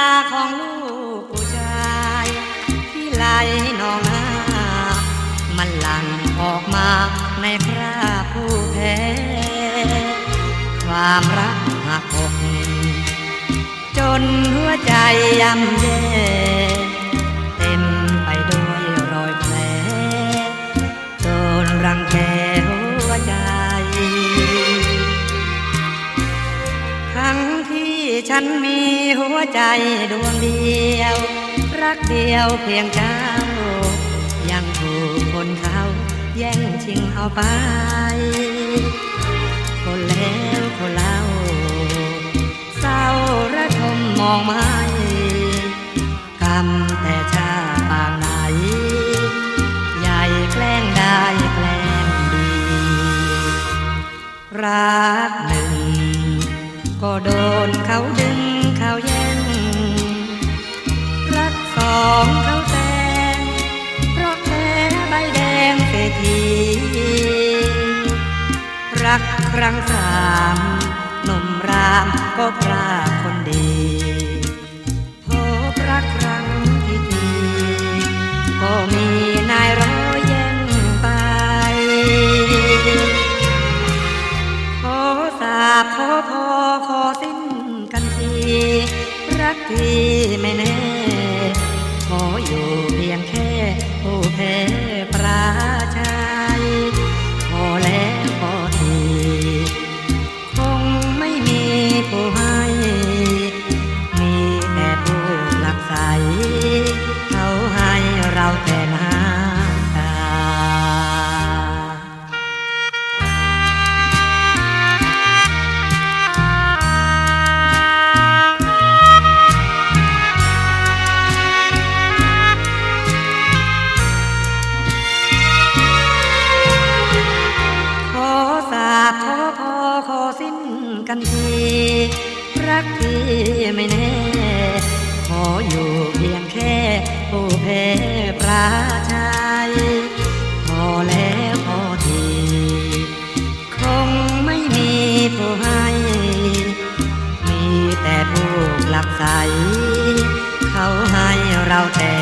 าของลูกผู้ชาย ที่ไหลนองน้ามันหลั่งออกมาในพระผู้แพ้ความรักหักอกจนหัวใจย่ำเย่เต็มไปด้วยรอยแผลจนรังแกหัวใจทั้งที่ฉันมี ใจดวงเดียว รักเดียวเพียงเจ้า ยังถูกคนเขาแย่งชิงเอาไป คนแล้วคนเล่าเศร้าระทมมองไม่กรรมแต่ชาปางไหน ใหญ่แกล้งได้แกล้งดี รักหนึ่ง ก็โดนเขาดึง รักครั้งสามหนุ่มรามก็พราคนดีพบรักครั้งที่สี่ก็มีนายร้อยแย่งไปขอสาบขอพอขอสิ้นกันทีรักที่ไม่แน่ันทีรักพี่ไม่แน่ ขออยู่เพียงแค่ผู้แพ้ปราชัยพอแล้วพอที คงไม่มีผู้ให้ มีแต่ผู้หลับใส เขาให้เราแต่